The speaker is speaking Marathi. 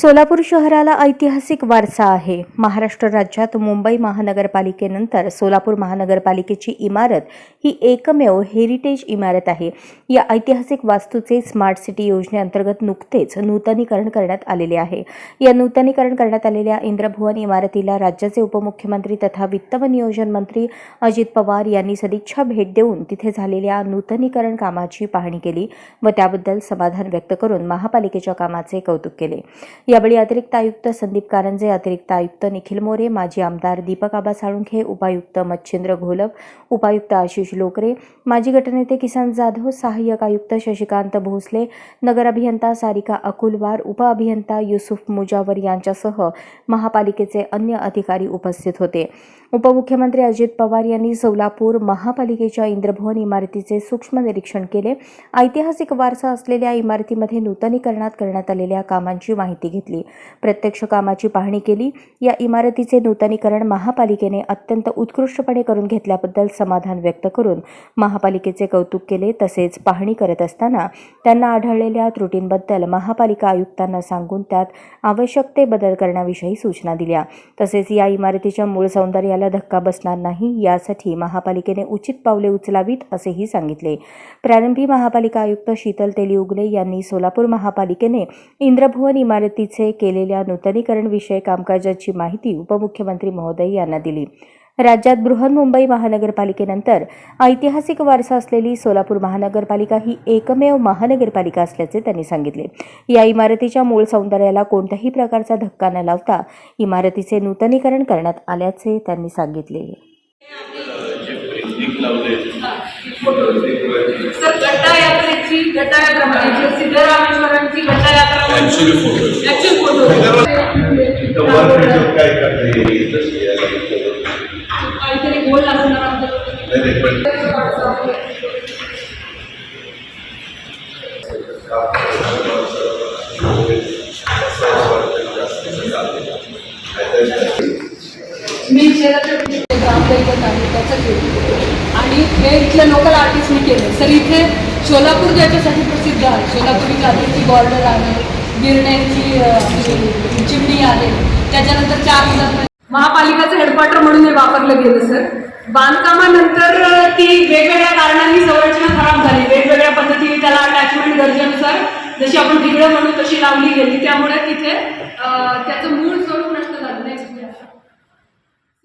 सोलापूर शहराला ऐतिहासिक वारसा आहे. महाराष्ट्र राज्यात मुंबई महानगरपालिकेनंतर सोलापूर महानगरपालिकेची इमारत ही एकमेव हेरिटेज इमारत आहे. या ऐतिहासिक वास्तूचे स्मार्ट सिटी योजनेअंतर्गत नुकतेच नूतनीकरण करण्यात आलेले आहे. या नूतनीकरण करण्यात आलेल्या इंद्रभुवन इमारतीला राज्याचे उपमुख्यमंत्री तथा वित्त व नियोजन मंत्री अजित पवार यांनी सदिच्छा भेट देऊन तिथे झालेल्या नूतनीकरण कामाची पाहणी केली व त्याबद्दल समाधान व्यक्त करून महापालिकेच्या कामाचे कौतुक केले. यावेळी अतिरिक्त आयुक्त संदीप कारंजे अतिरिक्त आयुक्त निखिल मोरे माजी आमदार दीपक आबा साळुंखे उपायुक्त मच्छिंद्र घोलप उपायुक्त आशिष लोकरे माजी गटनेते किसन जाधव सहाय्यक आयुक्त शशिकांत भोसले नगर अभियंता सारिका अकुलवार उपअभियंता युसुफ मुजावर यांच्यासह महापालिकेचे अन्य अधिकारी उपस्थित होते. उपमुख्यमंत्री अजित पवार यांनी सोलापूर महापालिकेच्या इंद्रभवन इमारतीचे सूक्ष्म निरीक्षण केले. ऐतिहासिक वारसा असलेल्या इमारतीमध्ये नूतनीकरणात करण्यात आलेल्या कामांची माहिती घेतली. प्रत्यक्ष कामाची पाहणी केली. या इमारतीचे नूतनीकरण महापालिकेने अत्यंत उत्कृष्टपणे करून घेतल्याबद्दल समाधान व्यक्त करून महापालिकेचे कौतुक केले. तसेच पाहणी करत असताना त्यांना आढळलेल्या त्रुटींबद्दल महापालिका आयुक्तांना सांगून त्यात आवश्यक ते बदल करण्याविषयी सूचना दिल्या. तसेच या इमारतीच्या मूळ सौंदर्याला धक्का बसणार नाही यासाठी महापालिकेने उचित पावले उचलावीत असेही सांगितले. प्रारंभी महापालिका आयुक्त शीतल तेलीउगले यांनी सोलापूर महापालिकेने इंद्रभुवन इमारतीचे केलेल्या नूतनीकरण विषयक कामकाजाची माहिती उपमुख्यमंत्री महोदय यांना दिली. राज्यात बृहन्मुंबई महानगरपालिकेनंतर ऐतिहासिक वारसा असलेली सोलापूर महानगरपालिका ही एकमेव महानगरपालिका असल्याचे त्यांनी सांगितले. या इमारतीच्या मूळ सौंदर्याला कोणत्याही प्रकारचा धक्का न लावता इमारतीचे नूतनीकरण करण्यात आल्याचे त्यांनी सांगितले. म्हणायची सिद्धरामेश्वरांची काय करता येईल इथं. नाही, पण मी त्याचं केलं आणि हे इथले लोकल आर्टिस्ट मी केले सर इथे सोलापूर ज्याच्यासाठी प्रसिद्ध आहे सोलापुरी जातीची बॉर्डर आहे. गिरण्यांची चिमणी आहे त्याच्यानंतर चार हजार महापालिकाचं हेडक्वार्टर म्हणून हे वापरलं गेलं सर बांधकामानंतर ती वेगवेगळ्या कारणांनी संरचना खराब झाली. वेगवेगळ्या पद्धतीने त्याला अटॅचमेंट गरजेनुसार जशी आपण तिकडे म्हणू तशी लावली गेली. त्यामुळे तिथे त्याचं मूळ